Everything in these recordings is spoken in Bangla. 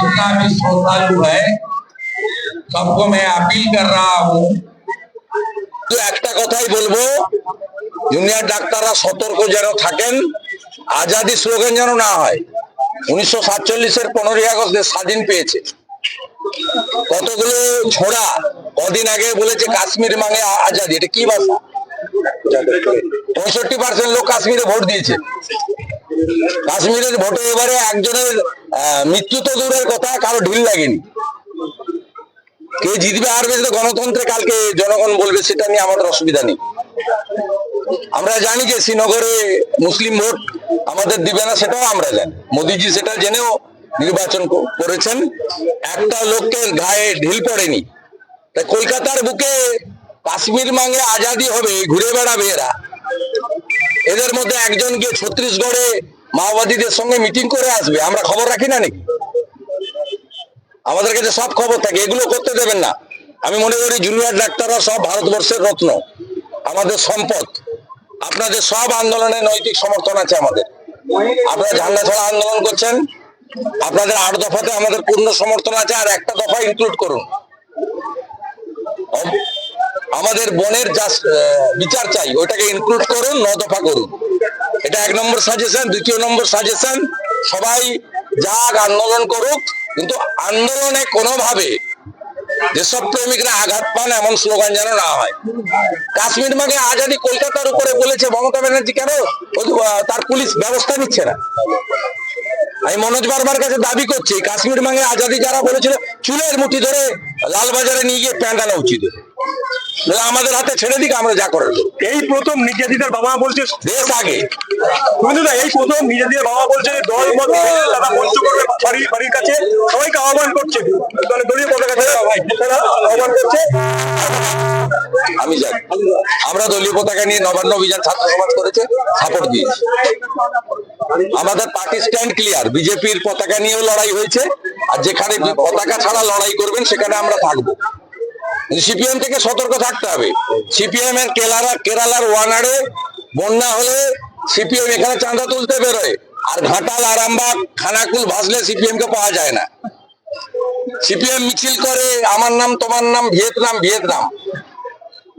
जितना भी श्रद्धालु है सबको मैं अपील कर रहा हूँ শুধু একটা কথাই বলবো জুনিয়র ডাক্তাররা সতর্ক যেন থাকেন আজাদি স্লোগান যেন না হয় উনিশশো সাতচল্লিশের পনেরোই আগস্ট দেশ স্বাধীন পেয়েছে কতগুলো ছোড়া কদিন আগে বলেছে কাশ্মীর মানে আ- আজাদি এটা কি ভাষা পঁয়ষট্টি পার্সেন্ট লোক কাশ্মীরে ভোট দিয়েছে কাশ্মীরের ভোটে এবারে একজনের আহ, মৃত্যু তো দূরের কথা, কারও ঢিল লাগেনি। কে জিতবে আর বেশি গণতন্ত্রে কালকে জনগণ বলবে, সেটা নিয়ে আমাদের অসুবিধা নেই। আমরা জানি যে শ্রীনগরে মুসলিম ভোট আমাদের দিবে না, সেটাও আমরা জানি। মোদিজি সেটা জেনেও নির্বাচন করেছেন। একটা লোককে গায়ে ঢিল পড়েনি। তাই কলকাতার বুকে কাশ্মীর মাঙ্গে আজাদি হবে, ঘুরে বেড়াবে এরা। এদের মধ্যে একজন গিয়ে ছত্তিশগড়ে মাওবাদীদের সঙ্গে মিটিং করে আসবে, আমরা খবর রাখি না নাকি? আমাদের কাছে সব খবর থাকে, এগুলো করতে দেবেন না। আমি মনে করি জুনিয়র ডাক্তাররা সব ভারতবর্ষের রত্ন, আমাদের সম্পদ। আপনাদের সব আন্দোলনে নৈতিক সমর্থন আছে আমাদের। আপনারা ঝান্ডা ছড়া আন্দোলন করছেন, আপনাদের আট দফাতে আমাদের পূর্ণ সমর্থন আছে, আর একটা দফা ইনক্লুড করুন। আমাদের বনের যা বিচার চাই ওটাকে ইনক্লুড করুন, ন দফা করুন। এটা এক নম্বর সাজেশন দ্বিতীয় নম্বর সাজেশন সবাই যাক আন্দোলন করুক, কিন্তু আন্দোলনে কোনোভাবে যেসব প্রেমিকরা আঘাত পান, এমন স্লোগান যেন না হয়। কাশ্মীর মাগে আজাদি কলকাতার উপরে বলেছে, মমতা ব্যানার্জি কেন? তার পুলিশ ব্যবস্থা নিচ্ছে না। আমি মনোজ বারবার কাছে দাবি করছি, কাশ্মীর মাঙ্গে আজাদি যারা বলেছিল, চুলের মুঠি ধরে লালবাজারে নিয়ে গিয়ে প্যান্ডানো উচিত। আমাদের হাতে ছেড়ে দিকে আমরা যা করার এই প্রথম নির্যাতিতার বাবা বলছে দেশ আগে। এই প্রথম নির্যাতিতার বাবা বলছে দল মত ভেঙে তারা মঞ্চ করবে বাড়ির বাড়ির কাছে। সবাইকে আহ্বান করছে। দলে দলীয় পতাকা আহ্বান করছে। আমি জানি আমরা দলীয় পতাকা নিয়ে নবান্ন অভিযান ছাত্র সমাজ করেছে সাপোর্ট দিয়েছি আমাদের পার্টি স্ট্যান্ড ক্লিয়ার বিজেপির পতাকা নিয়েও লড়াই হয়েছে। আর যেখানে পতাকা ছাড়া লড়াই করবেন সেখানে আমরা থাকব। সিপিএম থেকে সতর্ক থাকতে হবে। সিপিএম এর কেরালা কেরালার ওয়ানারে বন্যা হলে সিপিএম এখানে চাঁদা তুলতে বেরোয়। আর ঘাটাল, আরামবাগ, খানাকুল ভাসলে সিপিএম কে পাওয়া যায় না। সিপিএম মিছিল করে, আমার নাম, তোমার নাম, ভিয়েতনাম ভিয়েতনাম।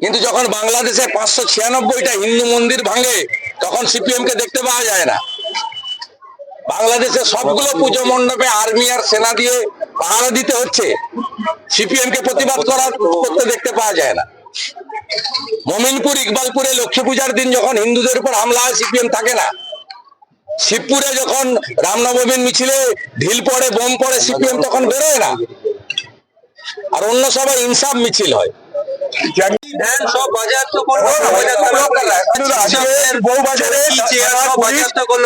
কিন্তু যখন বাংলাদেশে পাঁচশো ছিয়ানব্বইটা হিন্দু মন্দির ভাঙে, তখন সিপিএম কে দেখতে পাওয়া যায় না। বাংলাদেশে সবগুলো পুজো মণ্ডপে আর্মি আর সেনা দিয়ে পাহারা দিতে হচ্ছে। সিপিএম কে প্রতিবাদ করা করতে দেখতে পাওয়া যায় না। মমিনপুর ইকবালপুরে লক্ষ্মী পূজার দিন যখন হিন্দুদের উপর হামলা হয় সিপিএম থাকে না। শিবপুরে যখন রামনবমীর মিছিলে ঢিল পড়ে বোম পড়ে সিপিএম তখন বেরোয় না। আর অন্য সবাই ইনসাফ মিছিল হয়। সব বাজেয়াপ্ত করল চেয়ার সব বাজেয়াপ্ত করল।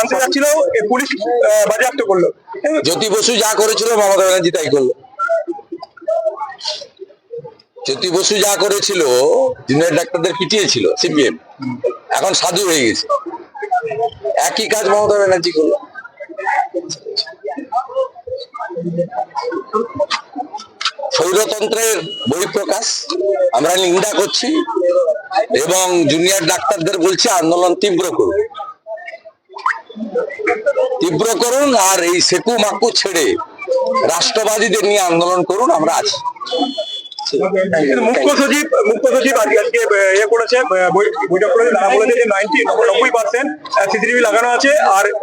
আনতে যাচ্ছিল এ পুলিশ বাজেয়াপ্ত করল। জ্যোতি বসু যা করেছিল মমতা ব্যানার্জি তাই করল। জ্যোতি বসু যা করেছিল জুনিয়র ডাক্তারদের পিটিয়েছিল সিপিএম। এখন সাধু হয়ে গেছে। একই কাজ মমতা ব্যানার্জি করল। স্বৈরতন্ত্রের বহিঃপ্রকাশ আমরা নিন্দা করছি এবং জুনিয়র ডাক্তারদের বলছি আন্দোলন তীব্র করুন। তীব্র করুন আর এই সেকু মাকু ছেড়ে রাষ্ট্রবাদীদের নিয়ে আন্দোলন করুন, আমরা আছি। সচিব,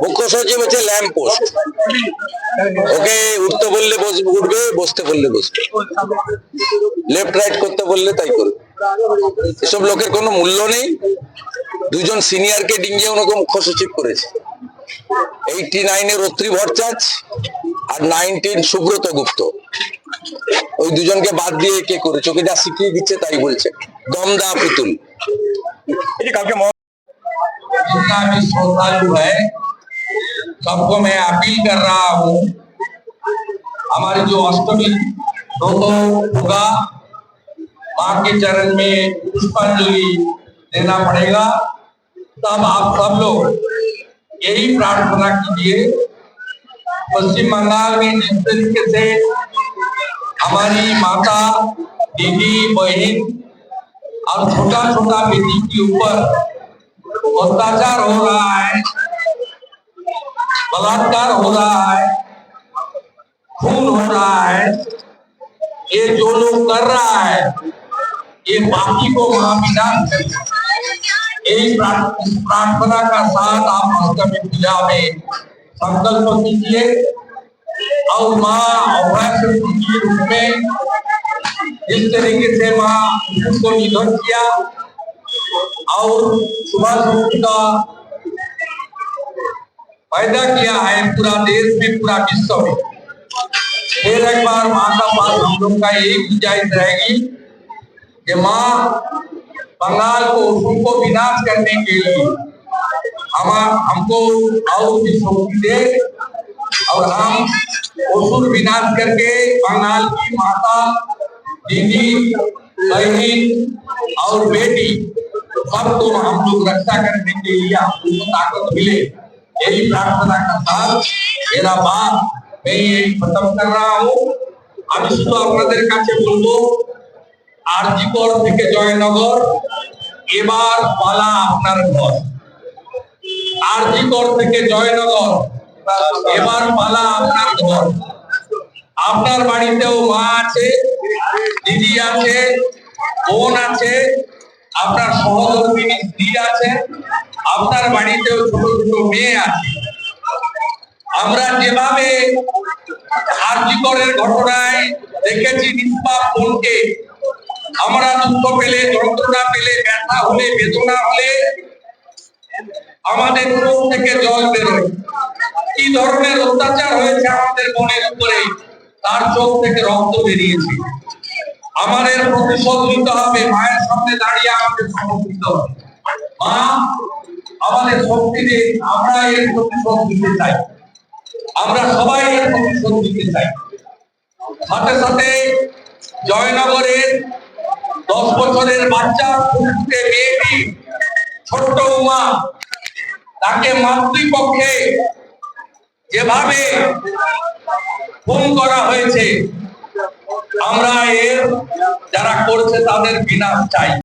মুখ্য সচিব হচ্ছে ল্যাম্প পোস্ট। ওকে উঠতে বললে লেফট রাইট করতে বললে তাই করবে। এসব লোকের কোনো মূল্য নেই। দুজন সিনিয়রকে ডিঙ্গিয়ে ওনাকে মুখ্য সচিব করেছে। এইটি নাইনের রত্রি ভট্টাচ আর নাইনটিন সুব্রত গুপ্ত। ওই দুজনকে বাদ দিয়ে কে করে চোখে যা শিখিয়ে দিচ্ছে তাই বলছে দমদা পুতুল এই যে কালকে মহ- जितना भी श्रद्धालु है सबको मैं अपील कर रहा हूँ हमारी जो अष्टमी दो तो होगा माँ के चरण में पुष्पांजलि देना पड़ेगा तब आप सब लोग यही प्रार्थना कीजिए पश्चिम बंगाल में जिस तरीके से हमारी माता, दीदी, बहन और छोटा छोटा बेटी के ऊपर अत्याचार हो रहा है, बलात्कार हो रहा है, खून हो रहा है, ये जो लोग कर रहा है, ये बाकी को यही प्रार्थना का साथ आप में संकल्प कीजिए और माँ अभय शक्ति के रूप में जिस तरीके से माँ उसको निधन किया और सुबह शक्ति का पैदा किया है, पूरा देश में पूरा विश्व में फिर एक बार माँ का पास हम लोग का यही गुंजाइश रहेगी कि माँ बंगाल को, उनको विनाश करने के लिए हम, हमको और शक्ति दे और हम असुर विनाश करके बंगाल की माता दीदी बहन और बेटी सबको हम लोग रक्षा करने के लिए हमको ताकत मिले यही प्रार्थना का साथ मेरा बात मैं यही खत्म कर रहा हूँ আমি শুধু আপনাদের কাছে বলবো আরজিকর থেকে জয়নগর এবার পালা আপনার ঘর আরজিকর থেকে জয়নগর এবার পালা আপনার ঘর। আপনার বাড়িতেও মা আছে, দিদি আছে, বোন আছে, আপনার সহধর্মিনী স্ত্রী আছে, আপনার বাড়িতেও ছোট ছোট মেয়ে আছে। আমরা যেভাবে আরজিকরের ঘটনায় দেখেছি নিষ্পাপ বোনকে আমরা দুঃখ পেলে, যন্ত্রণা পেলে, ব্যথা হলে, বেদনা হলে, আমাদের চোখ থেকে জল বেরোয়। ধরনের অত্যাচার হয়েছে আমাদের বোনের উপরে, তার চোখ থেকে রক্ত বেরিয়েছে। আমাদের প্রতিশোধ নিতে হবে, মায়ের সামনে দাঁড়িয়ে আমাদের শপথ হবে। মা, আমাদের শক্তি দিয়ে আমরা এর প্রতিশোধ নিতে চাই। আমরা সবাই এর প্রতিশোধ নিতে চাই। সাথে সাথে জয়নগরের দশ বছরের বাচ্চা মেয়েটি ছোট্ট উমা, তাকে মাতৃপক্ষে যেভাবে খুন করা হয়েছে আমরা এর যারা করছে তাদের বিনাশ চাই।